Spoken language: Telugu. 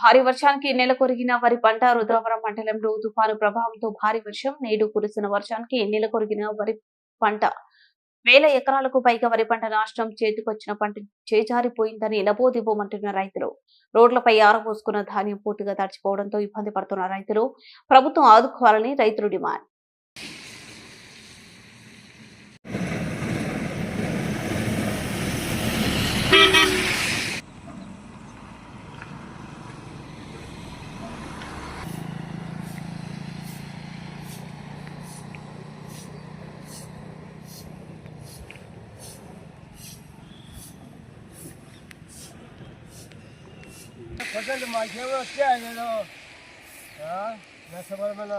భారీ వర్షానికి నెలకొరిగిన వరి పంట రుద్రవరం మండలంలో తుఫాను ప్రభావంతో భారీ వర్షం నేడు కురిసిన వర్షానికి నెలకొరిగిన వరి పంట. వేల ఎకరాలకు పైగా వరి పంట నాశనం చేతికొచ్చిన పంట చేజారిపోయిందని లబోదిబోమంటున్న రైతులు. రోడ్లపై ఆరబోసుకున్న ధాన్యం పూర్తిగా తడిచిపోవడంతో ఇబ్బంది పడుతున్న రైతులు ప్రభుత్వం ఆదుకోవాలని రైతులు డిమాండ్. फसल माइके में क्या है ना हाँ मैं समझ में ना